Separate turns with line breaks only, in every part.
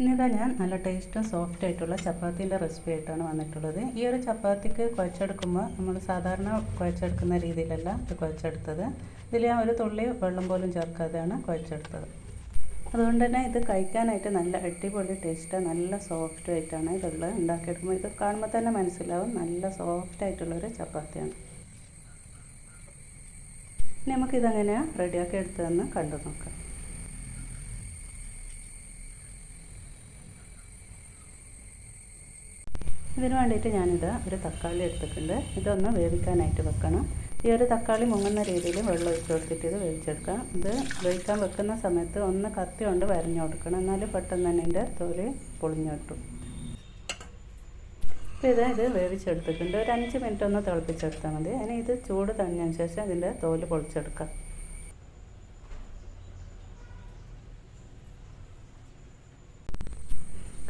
ഇന്നിതാ ഞാൻ നല്ല ടേസ്റ്റും സോഫ്റ്റ് ആയിട്ടുള്ള ചപ്പാത്തിന്റെ റെസിപ്പി ആയിട്ടാണ് വന്നിട്ടുള്ളത്. ഈ ഒരു ചപ്പാത്തിക്ക് കുഴച്ചെടുക്കുമ്പോൾ നമ്മൾ സാധാരണ കുഴച്ചെടുക്കുന്ന രീതിയിലല്ല ഇത് കുഴച്ചെടുത്തത്. ഇതിൽ ഞാൻ ഒരു തുള്ളി വെള്ളം പോലും ചേർക്കാതെയാണ് കുഴച്ചെടുത്തത്. അതുകൊണ്ട് തന്നെ ഇത് കഴിക്കാനായിട്ട് നല്ല അടിപൊളി ടേസ്റ്റ് നല്ല സോഫ്റ്റ് ആയിട്ടാണ് ഇതുള്ളത് ഉണ്ടാക്കിയെടുക്കുമ്പോൾ. ഇത് കാണുമ്പോൾ തന്നെ മനസ്സിലാവും നല്ല സോഫ്റ്റ് ആയിട്ടുള്ളൊരു ചപ്പാത്തിയാണ്. ഇനി നമുക്കിതെങ്ങനെയാണ് റെഡിയാക്കി എടുത്തതെന്ന് കണ്ടു നോക്കാം. ഇതിന് വേണ്ടിയിട്ട് ഞാനിത് ഒരു തക്കാളി എടുത്തിട്ടുണ്ട്. ഇതൊന്ന് വേവിക്കാനായിട്ട് വെക്കണം. ഈ ഒരു തക്കാളി മുങ്ങുന്ന രീതിയിൽ വെള്ളം ഒഴിച്ച് കൊടുത്തിട്ട് ഇത് വേവിച്ചെടുക്കാം. ഇത് വേവിക്കാൻ വെക്കുന്ന സമയത്ത് ഒന്ന് കത്തി കൊണ്ട് വരഞ്ഞു കൊടുക്കണം. എന്നാൽ പെട്ടെന്ന് തന്നെ ഇതിന്റെ തോൽ പൊളിഞ്ഞു കിട്ടും. അപ്പോൾ ഇത് ഇത് വേവിച്ചെടുത്തിട്ടുണ്ട്. ഒരു അഞ്ച് മിനിറ്റ് ഒന്ന് തിളപ്പിച്ചെടുത്താൽ മതി. അതിന് ഇത് ചൂട് തണിഞ്ഞതിന് ശേഷം ഇതിന്റെ തോൽ പൊളിച്ചെടുക്കാം.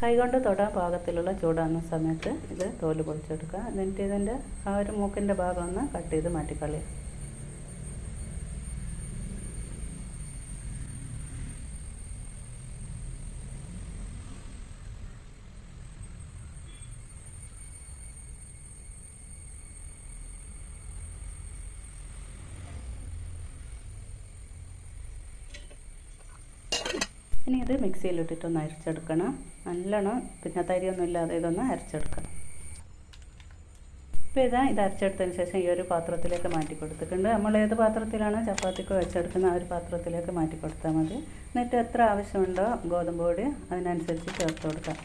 കൈകൊണ്ട് തൊടാൻ പാകത്തിലുള്ള ചൂടാകുന്ന സമയത്ത് ഇത് തോൽ പൊളിച്ചെടുക്കുക. എന്നിട്ട് ഇതിന്റെ ആ ഒരു മൂക്കിന്റെ ഭാഗം ഒന്ന് കട്ട് ചെയ്ത് മാറ്റിക്കളയുക. ഇനി ഇത് മിക്സിയിലിട്ടിട്ടൊന്ന് അരച്ചെടുക്കണം. നല്ലോണം പിന്നെ തരിയൊന്നും ഇല്ലാതെ ഇതൊന്ന് അരച്ചെടുക്കണം. ഇപ്പോൾ ഇതാ ഇത് അരച്ചെടുത്തതിന് ശേഷം ഈ ഒരു പാത്രത്തിലേക്ക് മാറ്റി കൊടുത്തിട്ടുണ്ട്. നമ്മൾ ഏത് പാത്രത്തിലാണ് ചപ്പാത്തിക്ക് വെച്ചെടുക്കുന്ന ആ ഒരു പാത്രത്തിലേക്ക് മാറ്റി കൊടുത്താൽ മതി. എന്നിട്ട് എത്ര ആവശ്യമുണ്ടോ ഗോതമ്പ് പൊടി അതിനനുസരിച്ച് ചേർത്ത് കൊടുക്കാം.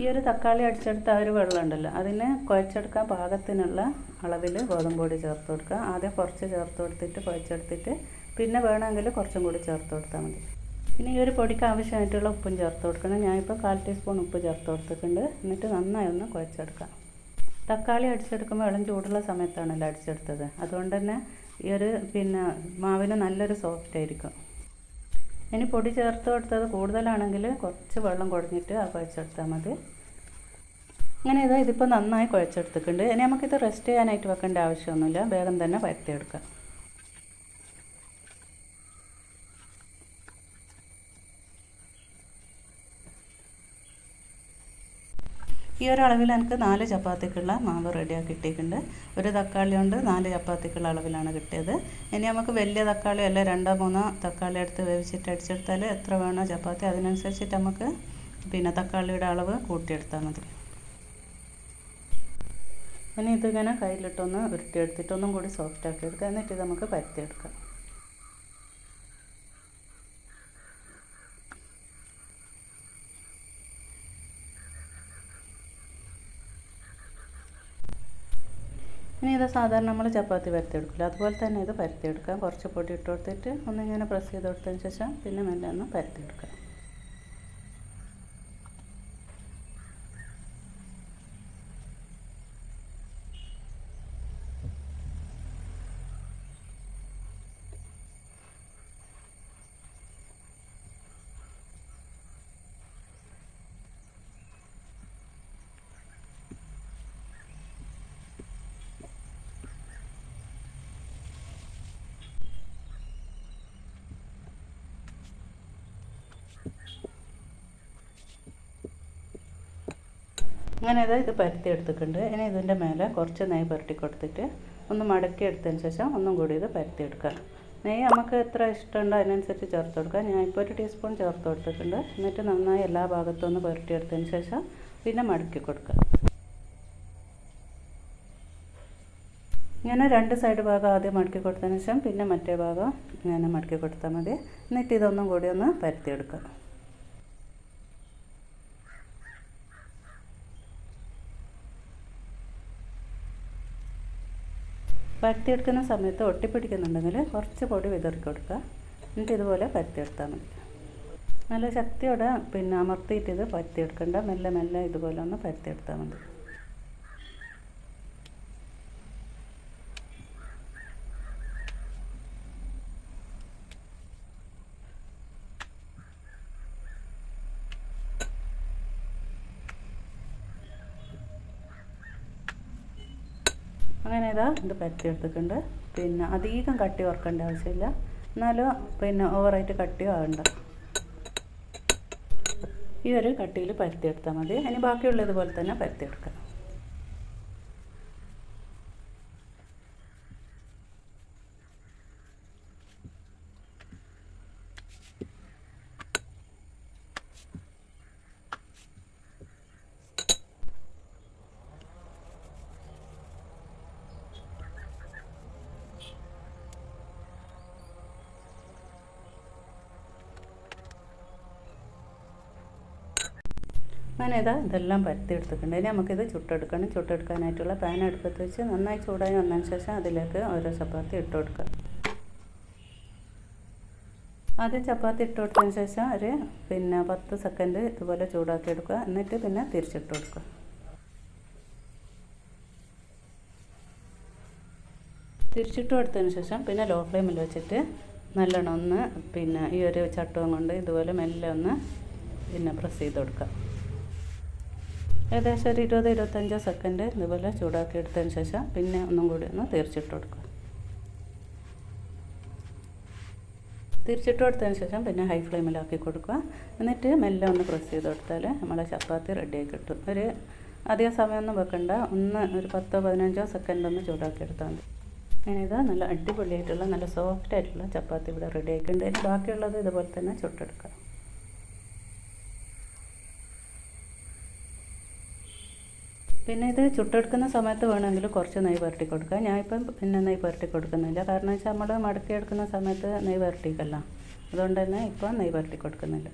ഈ ഒരു തക്കാളി അടിച്ചെടുത്ത ആ ഒരു വെള്ളം ഉണ്ടല്ലോ അതിന് കുഴച്ചെടുക്കാൻ പാകത്തിനുള്ള അളവിൽ ഗോതമ്പ് പൊടി ചേർത്ത് കൊടുക്കുക. ആദ്യം കുറച്ച് ചേർത്ത് കൊടുത്തിട്ട് കുഴച്ചെടുത്തിട്ട് പിന്നെ വേണമെങ്കിൽ കുറച്ചും കൂടി ചേർത്ത് കൊടുത്താൽ മതി. പിന്നെ ഈ ഒരു പൊടിക്ക് ആവശ്യമായിട്ടുള്ള ഉപ്പും ചേർത്ത് കൊടുക്കണം. ഞാനിപ്പോൾ കാൽ ടീസ്പൂൺ ഉപ്പ് ചേർത്ത് കൊടുത്തിട്ടുണ്ട്. എന്നിട്ട് നന്നായി ഒന്ന് കുഴച്ചെടുക്കാം തക്കാളി അടിച്ചെടുക്കുമ്പോൾ ഇളം ചൂടുള്ള സമയത്താണല്ലോ അടിച്ചെടുത്തത്. അതുകൊണ്ട് തന്നെ ഈ ഒരു പിന്നെ മാവിന് നല്ലൊരു സോഫ്റ്റ് ആയിരിക്കും. ഇനി പൊടി ചേർത്ത് കൊടുത്തത് കൂടുതലാണെങ്കിൽ കുറച്ച് വെള്ളം കുഴഞ്ഞിട്ട് ആ കുഴച്ചെടുത്താൽ മതി. അങ്ങനെ ഇതാ ഇതിപ്പോൾ നന്നായി കുഴച്ചെടുത്തിട്ടുണ്ട്. ഇനി നമുക്കിത് റെസ്റ്റ് ചെയ്യാനായിട്ട് വെക്കേണ്ട ആവശ്യമൊന്നുമില്ല. വേഗം തന്നെ പരത്തിയെടുക്കാം. ഈ ഒരു അളവിൽ എനിക്ക് നാല് ചപ്പാത്തിക്കുള്ള മാവ് റെഡിയാക്കി കിട്ടിയിട്ടുണ്ട് ഒരു തക്കാളി കൊണ്ട് നാല് ചപ്പാത്തിക്കുള്ള അളവിലാണ് കിട്ടിയത്. ഇനി നമുക്ക് വലിയ തക്കാളി അല്ല രണ്ടോ മൂന്നോ തക്കാളി എടുത്ത് വേവിച്ചിട്ട് അടിച്ചെടുത്താൽ എത്ര വേണോ ചപ്പാത്തി അതിനനുസരിച്ചിട്ട് നമുക്ക് പിന്നെ തക്കാളിയുടെ അളവ് കൂട്ടിയെടുത്താൽ മതി. ഇനി ഇതിങ്ങനെ കയ്യിലിട്ടൊന്ന് ഉരുട്ടിയെടുത്തിട്ടൊന്നും കൂടി സോഫ്റ്റ് ആക്കി എടുക്കുക എന്നിട്ട് നമുക്ക് പരത്തിയെടുക്കാം. ഇനി ഇത് സാധാരണ നമ്മൾ ചപ്പാത്തി പരത്തിയെടുക്കില്ല. അതുപോലെ തന്നെ ഇത് പരത്തിയെടുക്കാം. കുറച്ച് പൊടി ഇട്ട് കൊടുത്തിട്ട് ഒന്നിങ്ങനെ പ്രസ് ചെയ്ത് കൊടുത്തതിന് ശേഷം പിന്നെ മെല്ലെ ഒന്ന് പരത്തിയെടുക്കാം. അങ്ങനെ ഇത് ഇത് പരത്തി എടുത്തിട്ടുണ്ട്. ഇനി ഇതിന്റെ മേലെ കുറച്ച് നെയ്യ് പുരട്ടി കൊടുത്തിട്ട് ഒന്ന് മടക്കി എടുത്തതിന് ശേഷം ഒന്നും കൂടി ഇത് പരത്തി എടുക്കുക നെയ്യ് നമുക്ക് എത്ര ഇഷ്ടമുണ്ടോ അതിനനുസരിച്ച് ചേർത്ത് കൊടുക്കുക ഇപ്പോൾ ഒരു ടീസ്പൂൺ ചേർത്ത് കൊടുത്തിട്ടുണ്ട്. എന്നിട്ട് നന്നായി എല്ലാ ഭാഗത്തും ഒന്ന് പുരട്ടി എടുത്തതിന് ശേഷം പിന്നെ മടക്കി കൊടുക്കുക ഇങ്ങനെ രണ്ട് സൈഡ് ഭാഗം ആദ്യം മടക്കി കൊടുത്തതിന് ശേഷം പിന്നെ മറ്റേ ഭാഗം ഇങ്ങനെ മടക്കി കൊടുത്താൽ മതി. എന്നിട്ട് ഇതൊന്നും കൂടി ഒന്ന് പരത്തിയെടുക്കുക പരത്തിയെടുക്കുന്ന സമയത്ത് ഒട്ടിപ്പിടിക്കുന്നുണ്ടെങ്കിൽ കുറച്ച് പൊടി വിതറി കൊടുക്കുക. എന്നിട്ട് ഇതുപോലെ പരത്തിയെടുത്താൽ മതി. നല്ല ശക്തിയോടെ പിന്നെ അമർത്തിയിട്ട് ഇത് പരത്തിയെടുക്കണ്ട. മെല്ലെ മെല്ലെ ഇതുപോലെ ഒന്ന് പരത്തിയെടുത്താൽ മതി. അങ്ങനെ ഇതാ ഇത് പരത്തിയെടുത്തിട്ടുണ്ട് പിന്നെ അധികം കട്ടി ഓർക്കേണ്ട ആവശ്യമില്ല. എന്നാലും പിന്നെ ഓവറായിട്ട് കട്ടിയോ ആകണ്ട ഈ ഒരു കട്ടിയിൽ പരത്തിയെടുത്താൽ മതി. അതിന് ബാക്കിയുള്ളതുപോലെ തന്നെ പരത്തിയെടുക്കാം ഇതാ ഇതെല്ലാം പരത്തി എടുത്തിട്ടുണ്ട് ഇനി നമുക്കിത് ചുട്ടെടുക്കണം. ചുട്ടെടുക്കാനായിട്ടുള്ള പാൻ അടുപ്പത്ത് വെച്ച് നന്നായി ചൂടായി വന്നതിന് ശേഷം അതിലേക്ക് ഓരോ ചപ്പാത്തി ഇട്ട് കൊടുക്കുക. ആദ്യം ചപ്പാത്തി ഇട്ട് കൊടുത്തതിന് ശേഷം ഒരു പിന്നെ പത്ത് സെക്കൻഡ് ഇതുപോലെ ചൂടാക്കി എടുക്കുക. എന്നിട്ട് പിന്നെ തിരിച്ചിട്ട് കൊടുക്കുക. തിരിച്ചിട്ട് കൊടുത്തതിന് ശേഷം പിന്നെ ലോ ഫ്ലെയിമിൽ വെച്ചിട്ട് നല്ലോണം ഒന്ന് പിന്നെ ഈ ഒരു ചട്ടവും കൊണ്ട് ഇതുപോലെ മെല്ലെ ഒന്ന് പിന്നെ പ്രസ് ചെയ്ത് കൊടുക്കുക. ഏകദേശം ഒരു ഇരുപത് ഇരുപത്തഞ്ചോ സെക്കൻഡ് ഇതുപോലെ ചൂടാക്കി എടുത്തതിന് ശേഷം പിന്നെ ഒന്നും കൂടി ഒന്ന് തിരിച്ചിട്ട് കൊടുക്കുക. തിരിച്ചിട്ട് കൊടുത്തതിന് ശേഷം പിന്നെ ഹൈ ഫ്ലെയിമിലാക്കി കൊടുക്കുക. എന്നിട്ട് മെല്ലെ ഒന്ന് പ്രസ് ചെയ്ത് കൊടുത്താൽ നമ്മളെ ചപ്പാത്തി റെഡിയായി കിട്ടും. ഒരു അധിക സമയമൊന്നും വെക്കണ്ട. ഒന്ന് ഒരു പത്തോ പതിനഞ്ചോ സെക്കൻഡ് ഒന്ന് ചൂടാക്കി എടുത്താൽ മതി. ഇത് നല്ല അടിപൊളിയായിട്ടുള്ള നല്ല സോഫ്റ്റ് ആയിട്ടുള്ള ചപ്പാത്തി ഇവിടെ റെഡി ആയിട്ടുണ്ട്. ഇനി ബാക്കിയുള്ളത് ഇതുപോലെ തന്നെ ചുട്ടെടുക്കാം. പിന്നെ ഇത് ചുട്ടെടുക്കുന്ന സമയത്ത് വേണമെങ്കിൽ കുറച്ച് നെയ്യ് പുരട്ടി കൊടുക്കുക. ഞാൻ ഞാനിപ്പം പിന്നെ നെയ്യ് പുരട്ടി കൊടുക്കുന്നില്ല. കാരണം വെച്ചാൽ നമ്മൾ മടക്കി എടുക്കുന്ന സമയത്ത് നെയ്യ് പുരട്ടിക്കല്ല അതുകൊണ്ട് തന്നെ ഇപ്പം നെയ്യ് പുരട്ടി കൊടുക്കുന്നില്ല.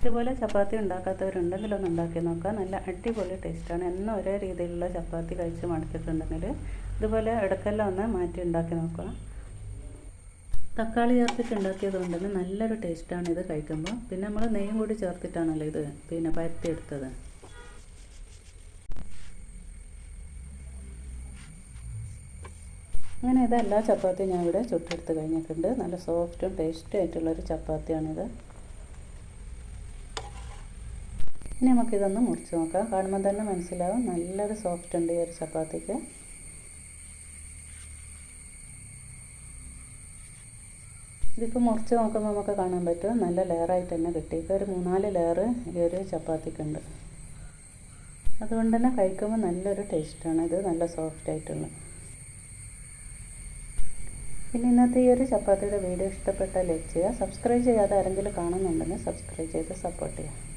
ഇതുപോലെ ചപ്പാത്തി ഉണ്ടാക്കാത്തവരുണ്ടെങ്കിൽ ഒന്ന് ഉണ്ടാക്കി നോക്കാം നല്ല അടിപൊളി ടേസ്റ്റാണ്. എന്നും ഒരേ രീതിയിലുള്ള ചപ്പാത്തി കഴിച്ച് മടുത്തിട്ടുണ്ടെങ്കിൽ ഇതുപോലെ ഇടക്കെല്ലാം ഒന്ന് മാറ്റി ഉണ്ടാക്കി നോക്കുക. തക്കാളി ചേർത്തിട്ട് ഉണ്ടാക്കിയത് നല്ലൊരു ടേസ്റ്റാണ് ഇത് കഴിക്കുമ്പോൾ. പിന്നെ നമ്മൾ നെയ്യും കൂടി ചേർത്തിട്ടാണല്ലോ ഇത് പിന്നെ പരത്തിയെടുത്തത്. അങ്ങനെ ഇത് എല്ലാ ചപ്പാത്തിയും ഞാൻ ഇവിടെ ചുട്ടെടുത്ത് കഴിഞ്ഞിട്ടുണ്ട്. നല്ല സോഫ്റ്റും ടേസ്റ്റും ആയിട്ടുള്ളൊരു ചപ്പാത്തിയാണിത്. ഇനി നമുക്കിതൊന്ന് മുറിച്ച് നോക്കാം. കാണുമ്പോൾ തന്നെ മനസ്സിലാവും. നല്ലൊരു സോഫ്റ്റ് ഉണ്ട് ഈ ഒരു ചപ്പാത്തിക്ക്. ഇതിപ്പോൾ മുറിച്ച് നോക്കുമ്പോൾ നമുക്ക് കാണാൻ പറ്റും. നല്ല ലെയറായിട്ട് തന്നെ കിട്ടി. ഇപ്പോൾ ഒരു മൂന്നാൽ ലെയർ ഈ ഒരു ചപ്പാത്തിക്കുണ്ട്. അതുകൊണ്ട് തന്നെ കഴിക്കുമ്പോൾ നല്ലൊരു ടേസ്റ്റാണ് ഇത് നല്ല സോഫ്റ്റ് ആയിട്ടുള്ള. പിന്നെ ഇന്നത്തെ ഈ ഒരു ചപ്പാത്തിയുടെ വീഡിയോ ഇഷ്ടപ്പെട്ടാൽ ലൈക്ക് ചെയ്യുക. സബ്സ്ക്രൈബ് ചെയ്യാതെ ആരെങ്കിലും കാണുന്നുണ്ടെങ്കിൽ സബ്സ്ക്രൈബ് ചെയ്ത് സപ്പോർട്ട് ചെയ്യുക.